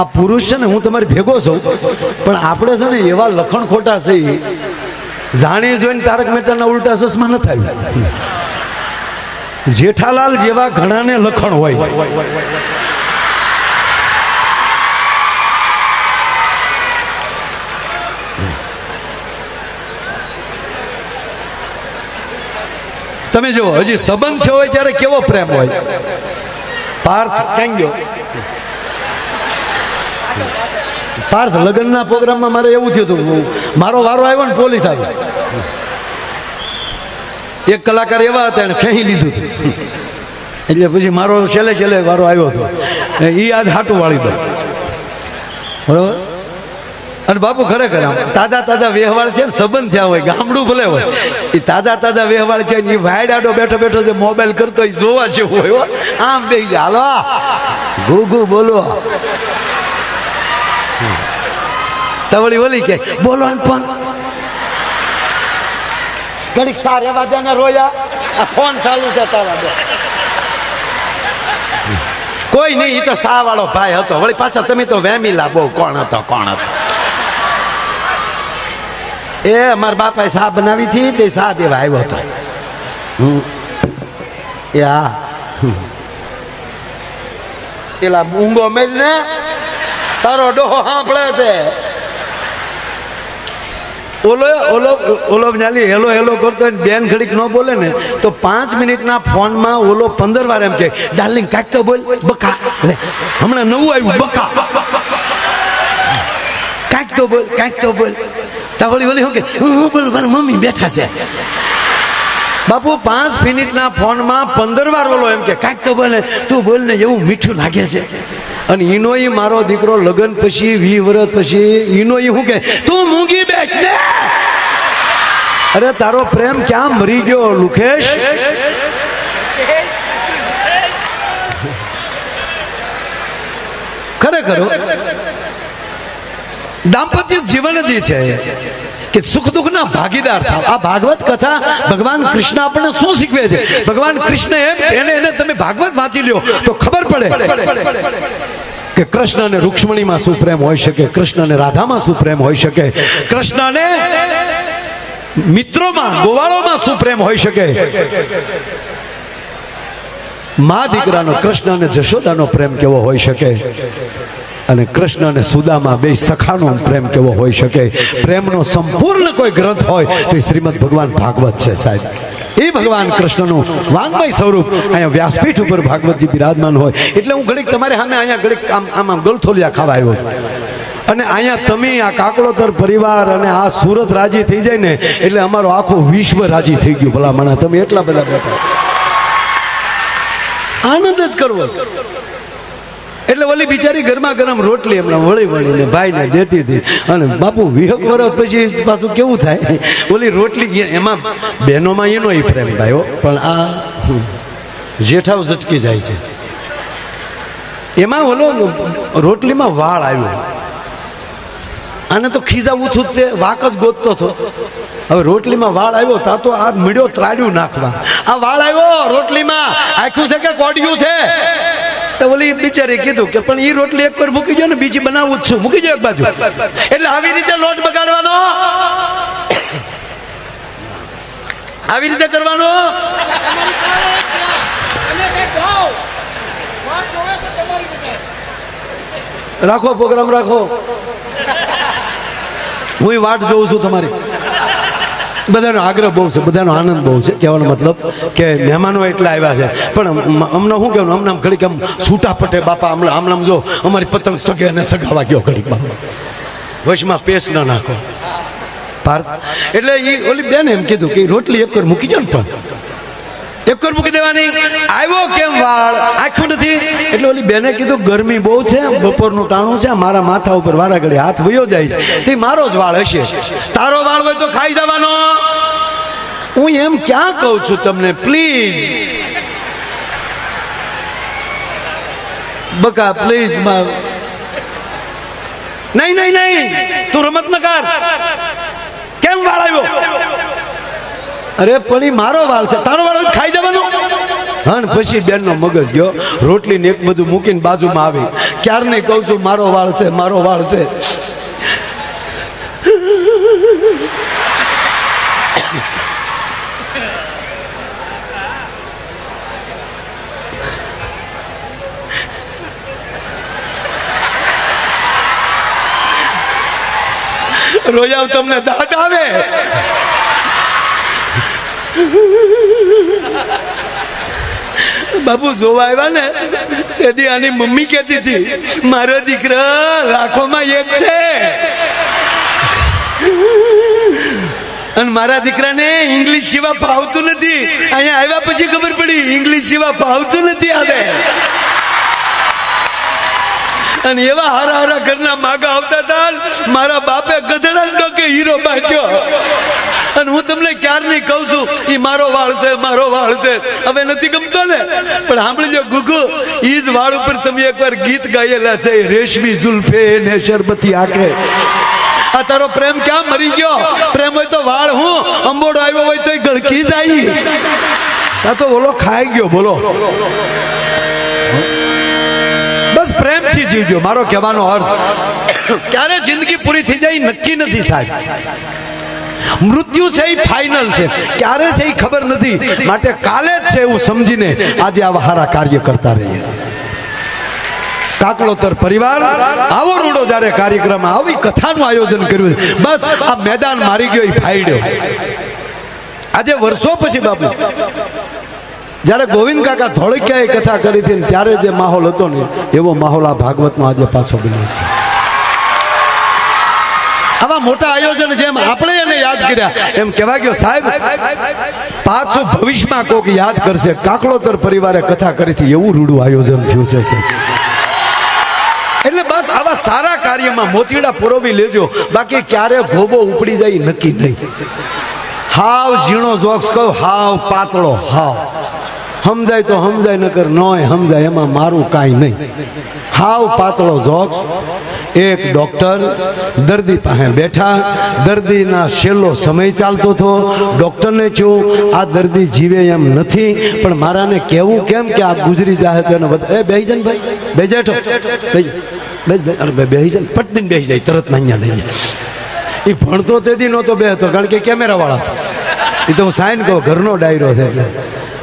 આ પુરુષ છે ને, હું તમારે ભેગો છું. પણ આપણે છે ને એવા લખણ ખોટા છે. જાણી જોઈને તારક મહેતાના ઉલટા ચશ્મા ન થાય જેઠાલાલ જેવા ઘણાને લખણ હોય તમે જુઓ, હજી સંબંધ થયો હોય ત્યારે કેવો પ્રેમ હોય? પાર્થ ક્યાં ગયો? પાર્થ લગ્નના પ્રોગ્રામમાં મારે એવું થયું હતું મારો વારો આવ્યો ને પોલીસ આવી. એક કલાકાર એવા હતા એને ખેંચી લીધું હતું. એટલે પછી મારો છેલ્લે છેલ્લે વારો આવ્યો હતો. એ આજ હાટું વાળી દે. બરોબર? અને બાપુ ખરેખર આમ તાજા તાજા વ્યવહાર છે ને સંબંધ થયા હોય, ગામડું ભલે હોય. એ તાજા તાજા વ્યવહાર છે ને એ વાયડ આડો બેઠો બેઠો જે મોબાઈલ કરતો એ જોવા જેવું હોય આમ બે હાલો ગુ ગુ બોલો. તવળી ઓલી કે બોલો પણ ઘડીક સાર એવા દે ને રોયા આ ફોન ચાલુ છે તારા દે. કોઈ નહીં એ તો સા વાળો ભાઈ હતો. વળી પાછા તમે તો વેમીલા બહુ કોણ હતો કોણ હતો? એ અમારા બાપાએ સા બનાવી હતી તે સા દેવા આવ્યો હતો. એ હા પેલા ઊંઘો મેલ ને તારો ડોહો સાંભળે છે. ઓલો ઓલો ઓલો ન્યાલી, હેલો હેલો કરતો હોય બેન ઘડીક ન બોલે ને, તો પાંચ મિનિટના ફોનમાં ઓલો પંદર વાર એમ કે ડાર્લિંગ કાંઈક તો બોલ, બકા. હમણાં નવું આવ્યું, બકા. કાંઈક તો બોલ, કાંઈક તો બોલ. તા વળી વળી શું કે, હું બોલ, મારી મમ્મી બેઠા છે. બાપુ, પાંચ મિનિટના ફોનમાં પંદર વાર ઓલો એમ કે, કાંઈક તો બોલે, તું બોલ ને એવું મીઠું લાગે છે. અને ઈનો મારો દીકરો લગ્ન પછી વી વર્ષ પછી ઈનો શું કે, તું મૂંગી બેસ ને અરે, તારો પ્રેમ ક્યાં મરી ગયો, લુખેશ? ખરેખર દાંપત્ય જીવન જ છે. કે સુખ દુઃખના ભાગીદાર થાવ. આ ભાગવત કથા ભગવાન કૃષ્ણ આપણને શું શીખવે છે? ભગવાન કૃષ્ણ એમ એને એને તમે ભાગવત વાંચી લ્યો તો ખબર પડે કે કૃષ્ણ અને રૂક્ષ્મણીમાં શું પ્રેમ હોઈ શકે? કૃષ્ણ અને રાધામાં શું પ્રેમ હોઈ શકે? કૃષ્ણ અને મિત્રોમાં, ગોવાળોમાં શું પ્રેમ હોઈ શકે? મા દીકરાનો કૃષ્ણ અને જશોદાનો પ્રેમ કેવો હોઈ શકે? અને કૃષ્ણ અને સુદામા બે સખાનો પ્રેમ કેવો હોઈ શકે? પ્રેમનો સંપૂર્ણ કોઈ ગ્રંથ હોય તો એ શ્રીમદ ભગવાન ભાગવત છે સાહેબ. એ ભગવાન કૃષ્ણનું વાંગમય સ્વરૂપ અહીંયા વ્યાસપીઠ ઉપર ભાગવતજી બિરાજમાન હોય. એટલે હું ઘડીક તમારે સામે અહીંયા ઘડીક આમ આમ ગલથોલિયા ખાવા આવ્યો અને અહીંયા તમે આ કાકડોતર પરિવાર અને આ સુરત રાજી થઈ જાય ને, એટલે અમારો આખો વિશ્વ રાજી થઈ ગયું ભલા મને તમે એટલા બધા બેઠા. આનંદ જ કરવો. એટલે ઓલી બિચારી ગરમા ગરમ રોટલી એમના વળી વળીને ભાઈને દેતી હતી. અને બાપુ વિહક વર્ષ પછી પાછું કેવું થાય? ઓલી રોટલી એ- એમાં બહેનોમાં એનો ય પ્રેમ ભાઈ પણ આ જેઠાવ ઝટકી જાય છે. એમાં ઓલો રોટલીમાં વાળ આવ્યો. આને તો ખીજાવું થયું તે, વાક જ ગોતતો હતો. હવે રોટલીમાં વાળ આવ્યો, તા તો આ મીડ્યો ત્રાડ્યું નાખવા. આ વાળ આવ્યો રોટલીમાં. આખું છે કે કોડિયું છે? તો ઓલી બિચારી કીધું કે પણ એ રોટલી એક વાર મૂકી જો ને બીજી બનાવું જ છું. મૂકી જો એક બાજુ. એટલે આવી રીતે લોટ બગાડવાનો? આવી રીતે કરવાનો. રાખો, પ્રોગ્રામ રાખો. હું વાટ જોઉં છું તમારી. બધાનો આગ્રહ બહુ છે, બધાનો આનંદ બહુ છે. કહેવાનો મતલબ કે મહેમાનો એટલા આવ્યા છે. પણ અમને શું કહેવાનું? અમને ઘડીક આમ છૂટા પટે, બાપા હમણાં હમણાં આમ જો, અમારી પતંગ સગે અને સગાવા ગયો ઘડીક, બાપા. વશમાં પેસ ન નાખો. પાર્થ, એટલે એ ઓલી બેન એમ કીધું કે રોટલી એક મૂકી દો ને પણ. એક મૂકી દેવાની. આવ્યો કેમ વાળ? આખું નથી એટલે ઓલી બેને કીધું, ગરમી બહુ છે, બપોરનું ટાણું છે, મારા માથા ઉપર વારા ઘડી હાથ વયો જાય છે. તે મારો જ વાળ હશે. તારો વાળ હોય તો ખાઈ જવાનો. હું એમ ક્યાં કહું છું તમને? પ્લીઝ બકા પ્લીઝ નહીં નહીં નહીં. તું રમત ન કર. કેમ વાળ આવ્યો? અરે, પણ મારો વાળ છે. તારો વાળ ખાઈ જવાનો. હણ પછી બેનનો મગજ ગયો. રોટલી ને એક બધું મૂકીને બાજુમાં આવી. ક્યાર નહીં કહું છું, મારો વાળ છે, મારો વાળ છે. રોજાવ તમને દાંત આવે? બાપુ જોવા આવ્યા ને, તેથી આની મમ્મી કહેતી હતી, મારો દીકરા લાખોમાં એક છે. અને મારા દીકરાને ઇંગ્લિશ સિવા ફાવતું નથી. અહીંયા આવ્યા પછી ખબર પડી, ઇંગ્લિશ સિવા ફાવતું નથી આવે અને એવા હારા હારા ઘરના માગા આવતા હતા મારા બાપે ગધડા ડોકે હીરો બાંચ્યો. અને હું તમને ક્યારની કહું છું એ મારો વાળ છે, મારો વાળ છે. હવે નથી ગમતો ને? પણ સાંભળી લો ગુગુ એ જ વાળ ઉપર તમે એકવાર ગીત ગાયેલા છે રેશમી ઝુલ્ફે ને શરબતી આંખે. આ તારો પ્રેમ ક્યાં મરી ગયો? પ્રેમ હોય તો વાળ હું, અંબોડો આવ્યો હોય તો ગળકી જાય. આ તો બોલો, ખાઈ ગયો, બોલો. પ્રેમથી જીવજો. મારો કહેવાનો અર્થ, ક્યારે જિંદગી પૂરી થઈ જાય નક્કી નથી સાહેબ. મૃત્યુ છે એ ફાઇનલ છે. ક્યારે છે એ ખબર નથી. માટે કાલે જ છે એવું સમજીને આજે આવા સારા કાર્ય કરતા રહીએ. કાકલોતર પરિવાર, આવો રૂડો જ્યારે કાર્યક્રમ આવી કથાનું આયોજન કર્યું બસ, આ મેદાન મારી ગયો, એ ફાઈડ્યો આજે વર્ષો પછી બાપુ. જ્યારે ગોવિંદ કાકા ધોળકિયાએ કથા કરી હતી ત્યારે જે માહોલ હતો ને એવો માહોલ આ ભાગવતનો આજે પાછો બન્યો છે. આવા મોટા આયોજન જેમ આપણે એને યાદ કર્યા એમ કહેવા ગયો સાહેબ પાછું ભવિષ્યમાં કોક યાદ કરશે. કાકલોતર પરિવારે કથા કરી હતી એવું રૂડું આયોજન થયું છે એટલે બસ આવા સારા કાર્યમાં મોતીડા પુરોવી લેજો બાકી ક્યારે ગોબો ઉપડી જાય નક્કી નહીં. હાવ ઝીણો જોક્સ કહો હાવ પાતળો હાવ. સમજાય તો સમજાય, નકર નોય સમજાય, એમાં મારું કાંઈ નહીં. હાવ પાતળો જોક્સ. એક ડોક્ટર દર્દી પાસે બેઠા. દર્દીના છેલ્લો સમય ચાલતો હતો. ડોક્ટરને છું આ દર્દી જીવે એમ નથી, પણ મારાને કેવું કેમ કે આ ગુજરી જાય તો એને એ, બેહી જાય ને ભાઈ બે જેઠો બેહી જાય પટદીને બેહી જાય, તરત ના અહીંયા નહીં એ ભણતો તેથી નહોતો બે હતો કારણ કે કેમેરાવાળા છે. એ તો હું સાઈન કહું, ઘરનો ડાયરો છે એટલે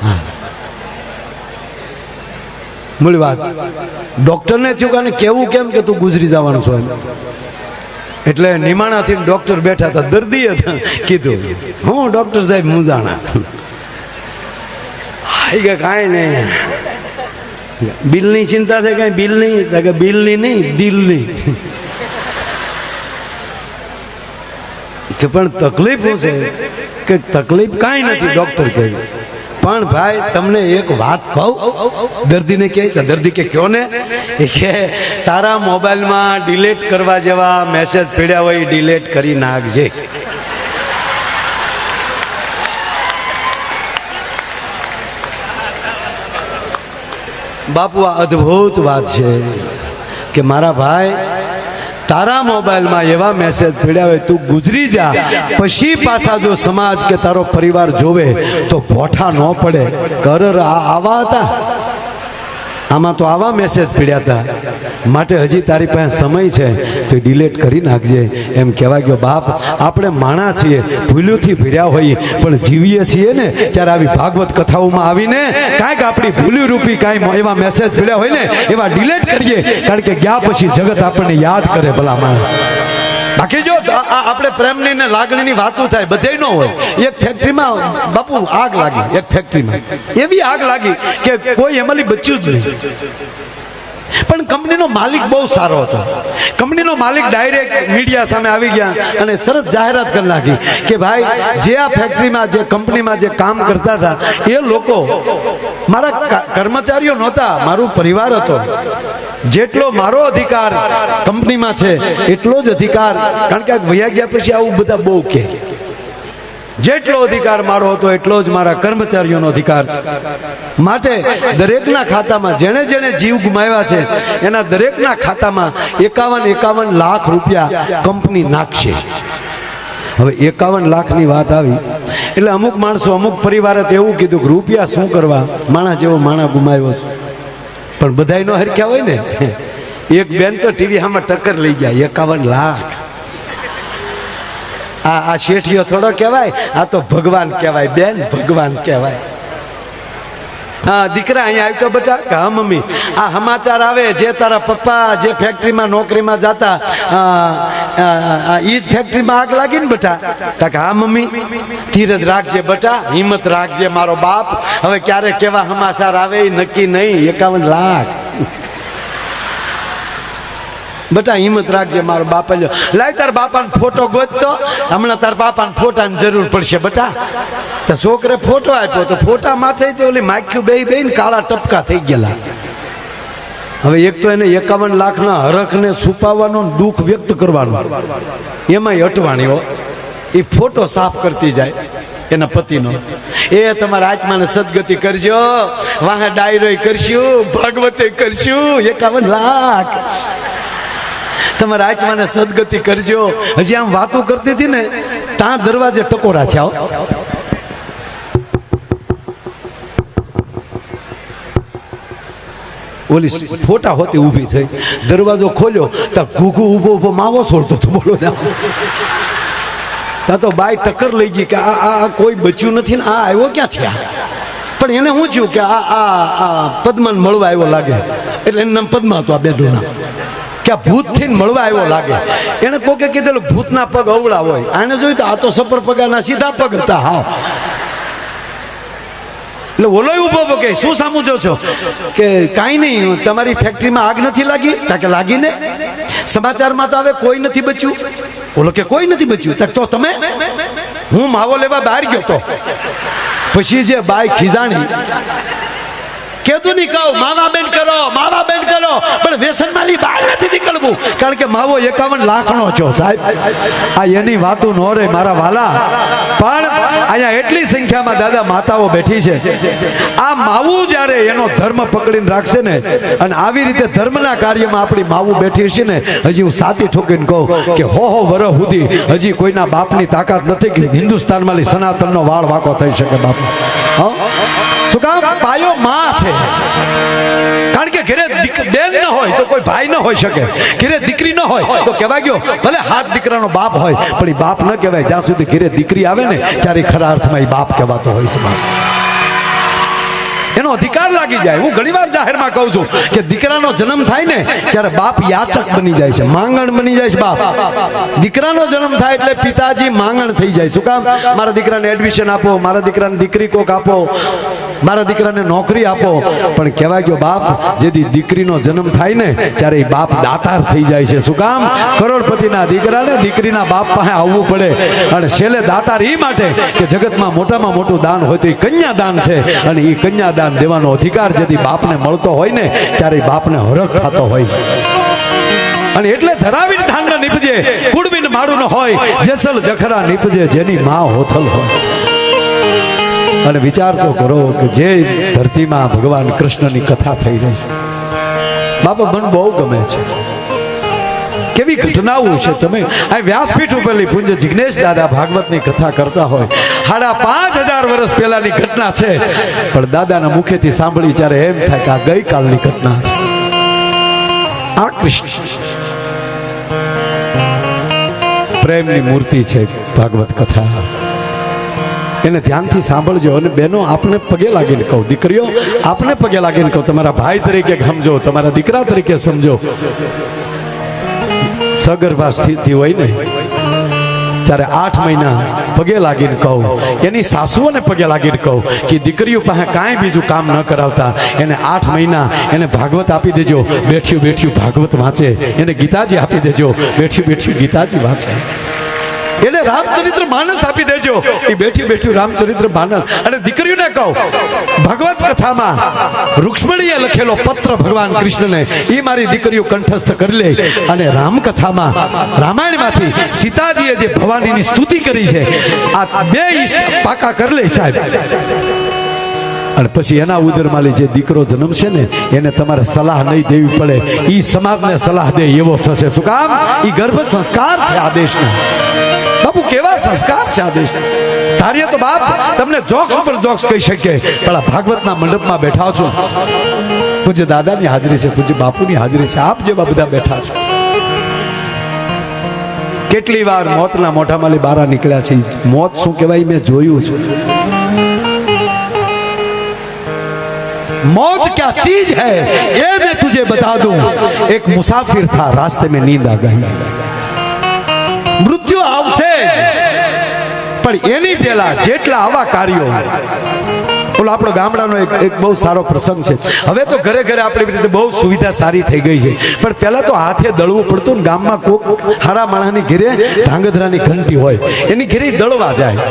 હા મૂળ વાત. ડોક્ટરને થયું કે કેવું કેમ કે તું ગુજરી જવાનું છો એમ. એટલે નિમાણાથી ડોક્ટર બેઠા હતા દર્દી હતા કીધું. હું ડોક્ટર સાહેબ મુંજાણા. હાઈ કે કાંઈ નહીં. બિલની ચિંતા છે કાંઈ? બિલની? કે બિલની નહીં, દિલની. કે પણ તકલીફ શું છે. કે તકલીફ કાંઈ નથી, ડોક્ટર કહે. પણ ભાઈ, તમને એક વાત કહું? દર્દીને કહે દર્દી કે કયો ને કે તારા મોબાઈલમાં ડિલેટ કરવા જેવા મેસેજ પીડ્યા હોય ડિલેટ કરી નાખજે. બાપુ, આ અદ્ભુત વાત છે કે મારા ભાઈ તારા મોબાઈલમાં એવા મેસેજ પીડ્યા હોય, તું ગુજરી જા. પછી પાછા જો સમાજ કે તારો પરિવાર જોવે, તો ભોઠા ન પડે. કર આવા હતા? આમાં તો આવા મેસેજ પીડ્યા હતા. માટે હજી તારી પાસે સમય છે, તો ડિલેટ કરી નાખજે. એમ કહેવા ગયો, બાપ, આપણે માણા છીએ ભૂલ્યુંથી ભીર્યા હોઈએ, પણ જીવીએ છીએ ને, ત્યારે આવી ભાગવત કથાઓમાં આવીને કાંઈક આપણી ભૂલ્યું રૂપી કાંઈ એવા મેસેજ પીડ્યા હોય ને, એવા ડિલેટ કરીએ. કારણ કે ગયા પછી જગત આપણને યાદ કરે ભલા માણસ બાકી જો આપણે પ્રેમની ને લાગણીની વાતો થાય બધે ન હોય. એક ફેક્ટરીમાં બાપુ આગ લાગી, એક ફેક્ટરીમાં એવી આગ લાગી કે કોઈ એમાંથી બચ્યું જ નહીં. પણ કંપનીનો માલિક બહુ સારો હતો. કંપનીનો માલિક ડાયરેક્ટ મીડિયા સામે આવી ગયા અને સરસ જાહેરાત કરી નાખી કે ભાઈ, જે આ ફેક્ટરીમાં જે કંપનીમાં જે કામ કરતા હતા, એ લોકો મારા કર્મચારીઓ નહોતા, મારું પરિવાર હતો. જેટલો મારો અધિકાર કંપનીમાં છે, એટલો જ અધિકાર. કારણ કે વયા ગયા પછી આવું બધા બહુ કે જેટલો અધિકાર મારો હતો એટલો જ મારા કર્મચારીઓનો અધિકાર છે. માટે દરેકના ખાતામાં જેણે જેણે જીવ ગુમાવ્યા છે, એના દરેકના ખાતામાં એકાવન એકાવન લાખ રૂપિયા કંપની નાખશે. હવે એકાવન લાખની વાત આવી. એટલે અમુક માણસો, અમુક પરિવારે તો એવું કીધું કે રૂપિયા શું કરવા? માણસ જેવો માણા ગુમાવ્યો છે. પણ બધાય નો હરખ્યા હોય ને? એક બેન તો ટીવી આમાં ટક્કર લઈ ગયા, એકાવન લાખ. આ આ શેઠિયો થોડો કહેવાય? આ તો ભગવાન કહેવાય, બેન, ભગવાન કહેવાય. હા, દીકરા અહીંયા આવી તો કે હા, મમ્મી? આ સમાચાર આવે, જે તારા પપ્પા જે ફેક્ટરીમાં નોકરીમાં જતા એ જ ફેક્ટરીમાં આગ લાગી ને બટા? તા કે હા, મમ્મી? ધીરજ રાખજે બટા, હિંમત રાખજે મારો બાપ. હવે ક્યારે કેવા સમાચાર આવે એ નક્કી નહીં, એકાવન લાખ. બટા હિંમત રાખજે મારો બાપા લ્યો લાય તાર બાપાનો ફોટો ગોતતો. હમણાં તાર બાપાને ફોટાની જરૂર પડશે બટા. તો છોકરે ફોટો આપ્યો તો ફોટા માથે તે ઓલી માખ્યું બે બે કાળા ટપકા થઈ ગયેલા. હવે એક તો એને એકાવન લાખના હરખને છુપાવવાનો દુઃખ વ્યક્ત કરવાનું. એમાંય અટવાણીઓ એ ફોટો સાફ કરતી જાય એના પતિનો. એ તમારા આત્માને સદગતિ કરજો. વાહ ડાયરો કરશું, ભાગવતે કરશું. એકાવન લાખ. તમારા આત્માને સદગતિ કરજો. હજી આમ વાતો કરતી હતી ને ત્યાં દરવાજે ટકોરા થયા ઓલી ફોટા હોતી ઊભી થઈ. દરવાજો ખોલ્યો, તો ઘૂઘુ ઊભો ઊભો માવો છોડતો તો બોલો ત્યાં તો બાય ટક્કર લઈ ગઈ કે આ આ કોઈ બચ્યું નથી ને, આ આવ્યો ક્યાં થયા? પણ એને હું થયું કે આ આ આ પદ્મન મળવા આવ્યો લાગે? એટલે એનું પદ્મા હતું આ બેનું નામ કે આ ભૂત થઈને મળવા આવ્યો લાગે. એને કોકે કીધેલું, ભૂતના પગ અવળા હોય. આને જોયું તો આ તો સફર પગાના સીધા પગ હતા. હા. એટલે ઓલો ઊભો કે, શું સામું છો? કે, કાંઈ નહીં તમારી ફેક્ટરીમાં આગ નથી લાગી. તા કે, લાગી ને. સમાચારમાં તો હવે કોઈ નથી બચ્યું. ઓલો કે, કોઈ નથી બચ્યું. તક તો તમે? હું માવો લેવા બહાર ગયો તો. પછી જે બાય ખીજાણી કેતું નહીં કહું માવા બેન કરો માવા બેન કરો. પણ વ્યસન માલી બહાર નથી નીકળવું. કારણ કે માવો એકાવન લાખ નો છો, સાહેબ. આ એની વાતો નો રે મારા વાલા. પણ અહીંયા એટલી સંખ્યામાં દાદા માતાઓ બેઠી છે. આ માવું જ્યારે એનો ધર્મ પકડીને રાખશે ને, અને આવી રીતે ધર્મના કાર્યમાં આપણી માવું બેઠી છે ને, હજી હું સાતી ઠોકીને કહું કે હો હો, વર સુધી હજી કોઈના બાપની તાકાત નથી કે હિન્દુસ્તાનમાં સનાતનનો વાળ વાકો થઈ શકે બાપ હા? શું કામ પાયો માં છે. કારણ કે ઘરે બેન ન હોય તો કોઈ ભાઈ ન હોઈ શકે. ઘરે દીકરી ન હોય તો કહેવાય ગયો, ભલે હાથ દીકરાનો બાપ હોય, પણ એ બાપ ન કહેવાય. જ્યાં સુધી ઘરે દીકરી આવે ને, ત્યારે ખરા અર્થમાં એ બાપ કહેવાતો હોય છે એનો અધિકાર લાગી જાય. હું ઘણીવાર જાહેરમાં કહું છું કે દીકરાનો જન્મ થાય ને, ત્યારે બાપ યાચક બની જાય છે. માંગણ બની જાય છે બાપ. દીકરાનો જન્મ થાય એટલે પિતાજી માંગણ થઈ જાય. શું કામ? મારા દીકરાને એડમિશન આપો, મારા દીકરાને દીકરી કોક આપો, મારા દીકરાને નોકરી આપો. પણ કહેવાય ગયો, બાપ, જેથી દીકરીનો જન્મ થાય ને, ત્યારે બાપ દાતાર થઈ જાય છે. શું કામ? કરોડપતિના દીકરાને દીકરીના બાપ પાસે આવવું પડે. અને છેલ્લે દાતાર એ માટે કે જગતમાં મોટામાં મોટું દાન હોય તો એ કન્યાદાન છે. અને એ કન્યાદાન દેવાનો અધિકાર જેથી બાપને મળતો હોય ને, ત્યારે બાપને હરખ થતો હોય. અને એટલે ધરાવી ધાન નીપજે કુડબીન માડું હોય, જેસલ જખરા નીપજે, જેની માં હોથલ હોય. અને વિચાર તો કરો કે જે ધરતીમાં ભગવાન કૃષ્ણની કથા થઈ રહી છે. બાપા, મન બહુ ગમે છે. કેવી ઘટનાઓ છે? તમે આ વ્યાસપીઠ ઉપરલી પૂંજ જિગ્નેશ દાદા ભાગવતની કથા કરતા હોય. સાડા પાંચ હજાર વર્ષ પહેલાની ઘટના છે. પણ દાદાના મુખેથી સાંભળી ત્યારે એમ થાય કે આ ગઈકાલની ઘટના છે. આ કૃષ્ણ. પ્રેમની મૂર્તિ છે ભાગવત કથા. એને ધ્યાનથી સાંભળજો અને બહેનો આપને પગે લાગીને કહું દીકરીઓ આપને પગે લાગીને કહું તમારા ભાઈ તરીકે સમજો તમારા દીકરા તરીકે સમજો. સગર્ભા સ્થિતિ હોય ને, ત્યારે આઠ મહિના પગે લાગીને કહું. એની સાસુઓને પગે લાગીને કહું કે દીકરીઓ પાસે કાંઈ બીજું કામ ન કરાવતા, એને આઠ મહિના એને ભાગવત આપી દેજો. બેઠ્યું બેઠ્યું ભાગવત વાંચે. એને ગીતાજી આપી દેજો. બેઠ્યું બેઠ્યું ગીતાજી વાંચે. એને રામચરિત્ર માનસ આપી દેજો. એ બેઠી બેઠી રામચરિત્ર માનસ. અને દીકરીઓને કહો, ભગવત કથામાં રૂક્ષ્મણીએ લખેલો પત્ર ભગવાન કૃષ્ણને. એ મારી દીકરીઓ કંઠસ્થ કરી લે. અને રામકથામાં, રામાયણમાંથી સીતાજીએ જે ભવાનીની સ્તુતિ કરી છે, આ બે પાકા કરી લે સાહેબ. અને પછી એના ઉદરમાલી જે દીકરો જન્મશે ને, એને તમારે સલાહ નહીં દેવી પડે. એ સમાજને સલાહ દે એવો થશે. શું કામ? એ ગર્ભ સંસ્કાર છે આ બાપુ કેવા સંસ્કાર છે આ દેશના ધારીએ તો બાપ તમને જોક્સ ઉપર જોક્સ કહી શકે પણ આ ભાગવતના મંડપમાં બેઠા છો પૂજ્ય દાદાની હાજરી છે પૂજ્ય બાપુની હાજરી છે આપ જેવા બધા બેઠા છો કેટલી વાર મોતના મોઢામાંથી બારા નીકળ્યા છે મોત શું કહેવાય મેં જોયું છે मौत क्या चीज है ये मैं तुझे बता दूं एक मुसाफिर था रास्ते में नींद आ गई મૃત્યુ આવશે. પણ એની પહેલા જેટલા આવા કાર્યો ઓલો આપણો ગામડાનો એક એક બહુ સારો પ્રસંગ છે. હવે તો ઘરે ઘરે આપણી રીતે બહુ સુવિધા સારી થઈ ગઈ છે. પણ પહેલા તો હાથે દળવું પડતું ને ગામમાં કોક હારા માણાની ઘેરે ધાંગધ્રાની ઘંટી હોય. એની ઘેરે દળવા જાય.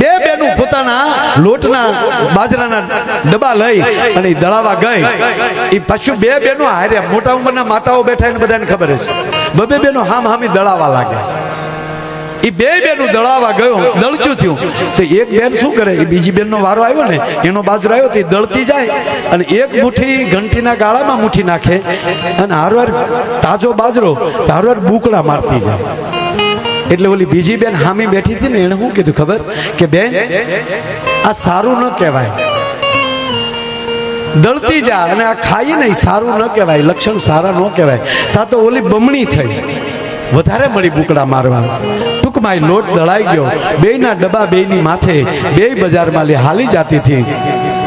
બે બેનું પોતાના લોટના બાજરાના ડબ્બા લઈ અને દળાવા ગઈ. એ પાછું બે બેનો હારે મોટા ઉંમરના માતાઓ બેઠા એને બધાને ખબર છે બબે બેનો હામ હામી દળાવા લાગે એ બે બેનું દળાવા ગયો, દળતું થયું. તો એક બેન શું કરે? એ બીજી બેનનો વારો આવ્યો ને, એનો બાજરો આવ્યો તો એ દળતી જાય અને એક મુઠ્ઠી ઘંટીના ગાળામાં મુઠ્ઠી નાખે અને હારવાર તાજો બાજરો, તો હારવાર બુકડા મારતી જાય. એટલે ઓલી બીજી બેન હામી બેઠી હતી ને એને શું કીધું ખબર? કે બેન, આ સારું ન કહેવાય. દળતી જા અને આ ખાઈ નહીં, સારું ન કહેવાય, લક્ષણ સારા ન કહેવાય. તા તો ઓલી બમણી થઈ. વધારે મળી બુકડા મારવા. ટૂંકમાં લોટ દળાઈ ગયો. બેયના ડબ્બા બેયની માથે બે બજારમાં લે હાલી જાતી હતી.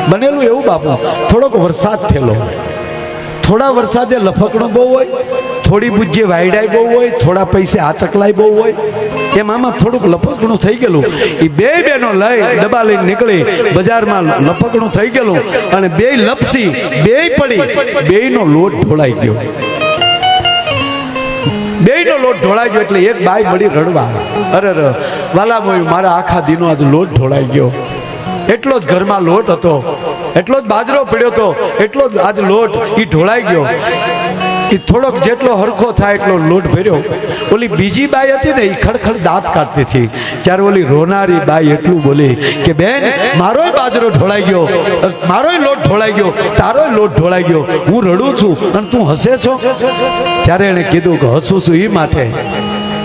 બનેલું એવું બાપુ, થોડોક વરસાદ થયેલો થોડા વરસાદે લફકણો બહુ હોય, થોડી બુજ્જે વાયડાઈ બહુ હોય, થોડા પૈસે આચકલાઈ બહુ હોય. એમ આમાં થોડુંક લપકણું થઈ ગયેલું. એ બે બેનો લઈ ડબ્બા લઈને નીકળી, બજારમાં લપકણું થઈ ગયેલું અને બે લપસી બે પડી. બેયનો લોટ ઢોળાઈ ગયો. બેયનો લોટ ઢોળાઈ ગયો એટલે એક બાઈ મળી રડવા. અરે વાલા મોયું, મારા આખા દિનો આજ લોટ ઢોળાઈ ગયો. એટલો જ ઘરમાં લોટ હતો. એટલો જ બાજરો પડ્યો હતો. એટલો જ આજ લોટ એ ઢોળાઈ ગયો. એ થોડોક જેટલો હરખો થાય એટલો લોટ ભર્યો. ઓલી બીજી બાઈ હતી ને, એ ખડખડ દાંત કાઢતી હતી. ત્યારે ઓલી રોનારી બાઈ એટલું બોલી કે, બેન, મારોય બાજરો ઢોળાઈ ગયો. મારોય લોટ ઢોળાઈ ગયો. તારોય લોટ ઢોળાઈ ગયો. હું રડું છું અને તું હસે છો? ત્યારે એણે કીધું કે, હસું છું એ માટે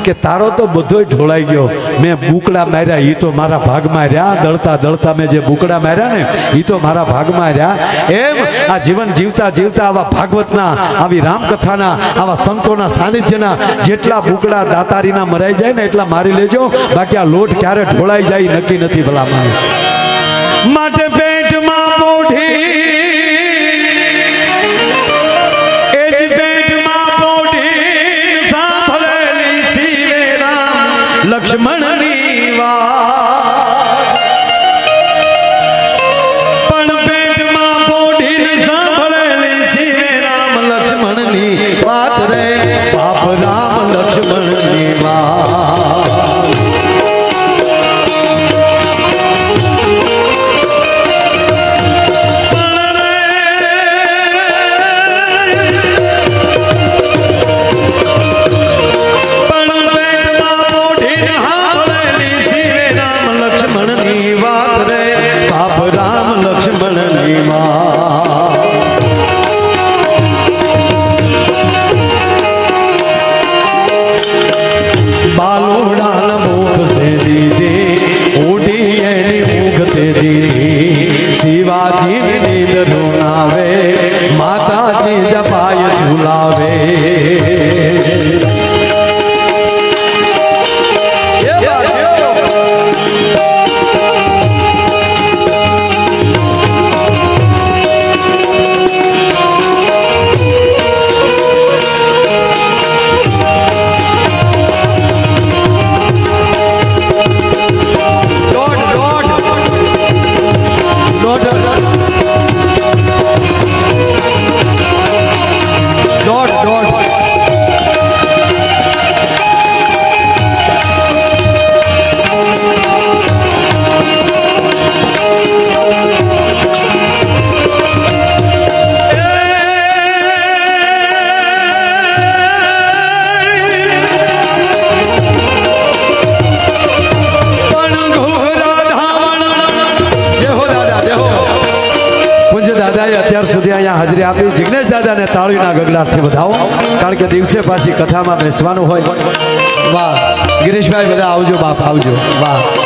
કે તારો તો બધોય ઢોળાઈ ગયો. મેં બુકડા માર્યા એ તો મારા ભાગમાં રહ્યા. દળતા દળતા મેં જે બુકડા માર્યા ને એ તો મારા ભાગમાં રહ્યા. એમ આ જીવન જીવતા જીવતા આવા ભાગવતના, આવી રામકથાના, આવા સંતોના સાનિધ્યના જેટલા બુકડા દાતારીના મરાઈ જાય ને, એટલા મારી લેજો. બાકી આ લોટ ક્યારે ઢોળાઈ જાય નક્કી નથી ભલા માટે અત્યાર સુધી અહીંયા હાજરી આપી જિગ્નેશ દાદાને તાળીના ગગડાટથી વધાવો. કારણ કે દિવસે પાછી કથામાં બેસવાનું હોય. વાહ, ગિરીશભાઈ, બધા આવજો બાપ, આવજો. વાહ.